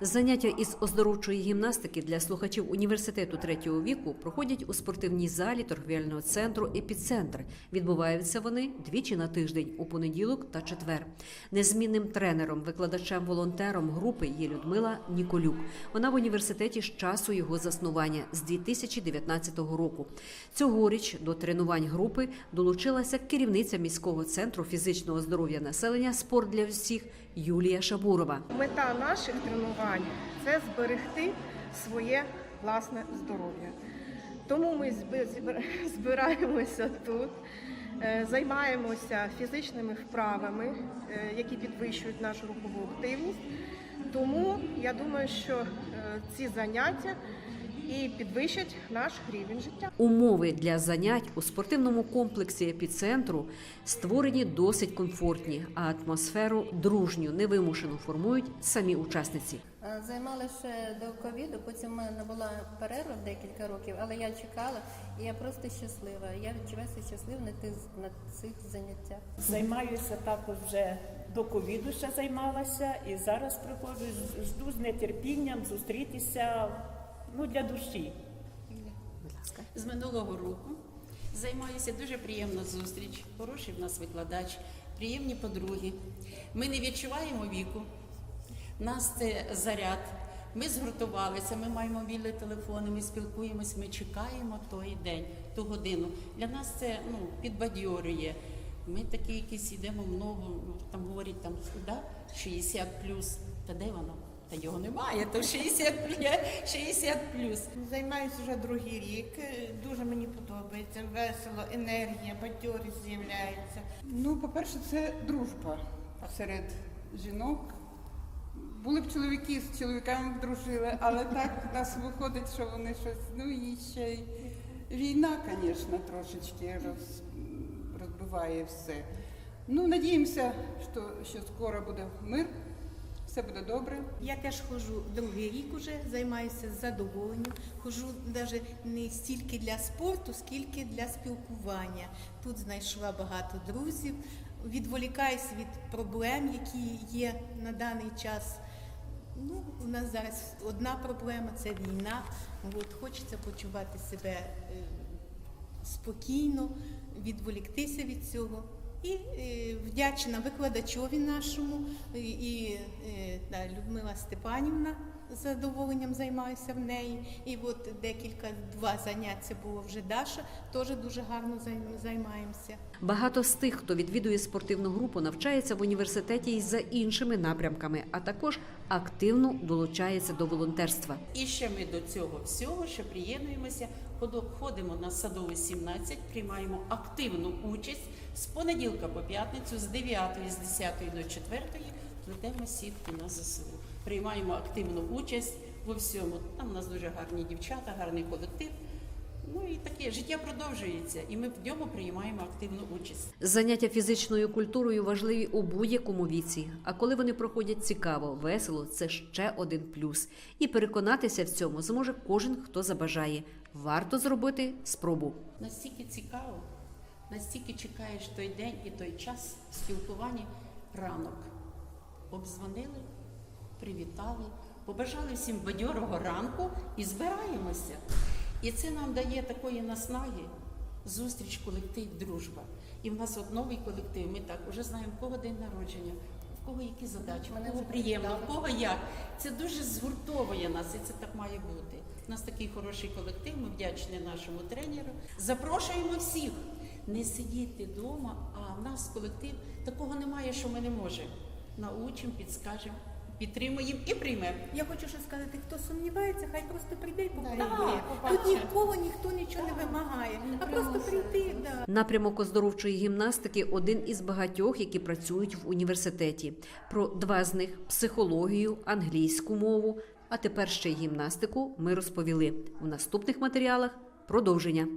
Заняття із оздоровчої гімнастики для слухачів університету третього віку проходять у спортивній залі торгівельного центру Епіцентр. Відбуваються вони двічі на тиждень у понеділок та четвер. Незмінним тренером, викладачем, волонтером групи є Людмила Ніколюк. Вона в університеті з часу його заснування з 2019 року. Цьогоріч до тренувань групи долучилася керівниця міського центру фізичного здоров'я населення Спорт для всіх Юлія Шабурова. Мета наших тренувань це зберегти своє власне здоров'я. Тому ми збираємося тут, е, займаємося фізичними вправами, е, які підвищують нашу рухову активність. Тому я думаю, що е, ці заняття і підвищать наш рівень життя. Умови для занять у спортивному комплексі епіцентру створені досить комфортні, а атмосферу дружню, невимушену формують самі учасниці. Е, Займалася ще до ковіду, потім в мене була перерва декілька років, але я чекала і я просто щаслива. Я відчуваюся щаслива на тих на цих заняттях. Займаюся також вже до ковіду ще займалася і зараз приходжу, з- жду з нетерпінням зустрітися ну, для душі. з минулого року. Займаюся дуже приємна зустріч. Хороший в нас викладач, приємні подруги. Ми не відчуваємо віку. Нас це заряд. Ми згуртувалися, ми маємо мобільні телефони, ми спілкуємось, ми чекаємо той день, ту годину. Для нас це ну, підбадьорює. Ми такі якісь йдемо много, ну, там говорять там да, 60 плюс. Та де воно? Та його немає, то 60 плюс. 60 плюс. Займаюся вже другий рік. Е, Дуже мені подобається. Весело, енергія, бадьорість з'являється. Ну, по-перше, це дружба серед жінок. Були б чоловіки з чоловіками б дружили, але так у нас виходить, що вони щось. Ну і ще й війна, звісно, трошечки роз, розбиває все. Ну, надіємося, що, що скоро буде мир, все буде добре. Я теж ходжу другий рік уже, займаюся з задоволенням. Ходжу навіть не стільки для спорту, скільки для спілкування. Тут знайшла багато друзів, відволікаюся від проблем, які є на даний час. Ну, у нас зараз одна проблема це війна. От, хочеться почувати себе е, спокійно, відволіктися від цього. І е, вдячна викладачові нашому і, і е, да, Людмила Степанівна з задоволенням займаюся в неї. І от декілька два заняття було вже Даша, теж дуже гарно займаємося. Багато з тих, хто відвідує спортивну групу, навчається в університеті і за іншими напрямками, а також активно долучається до волонтерства. І ще ми до цього всього, що приєднуємося, ходимо на садовий 17, приймаємо активну участь з понеділка по п'ятницю, з 9, з 10 до 4 плетемо сітки на ЗСУ. Приймаємо активну участь во всьому. Там у нас дуже гарні дівчата, гарний колектив. Ну і таке життя продовжується, і ми в ньому приймаємо активну участь. Заняття фізичною культурою важливі у будь-якому віці. А коли вони проходять цікаво, весело, це ще один плюс. І переконатися в цьому зможе кожен, хто забажає. Варто зробити спробу. Настільки цікаво, настільки чекаєш той день і той час спілкування ранок. Обдзвонили, привітали, побажали всім бадьорого ранку і збираємося. І це нам дає такої наснаги, зустріч, колектив, дружба. І в нас от новий колектив. Ми так вже знаємо, в кого день народження, в кого які задачі, в кого приємно, в кого як. Це дуже згуртовує нас, і це так має бути. У нас такий хороший колектив, ми вдячні нашому тренеру. Запрошуємо всіх. Не сидіти вдома, а в нас колектив такого немає, що ми не можемо. Научимо, підскажемо, підтримуємо і приймемо. Я хочу ще сказати, хто сумнівається, хай просто прийде і попробує. Да, Тут нікого ніхто нічого не вимагає, а просто прийти. Да. Напрямок оздоровчої гімнастики один із багатьох, які працюють в університеті. Про два з них психологію, англійську мову, а тепер ще й гімнастику. Ми розповіли у наступних матеріалах. Продовження.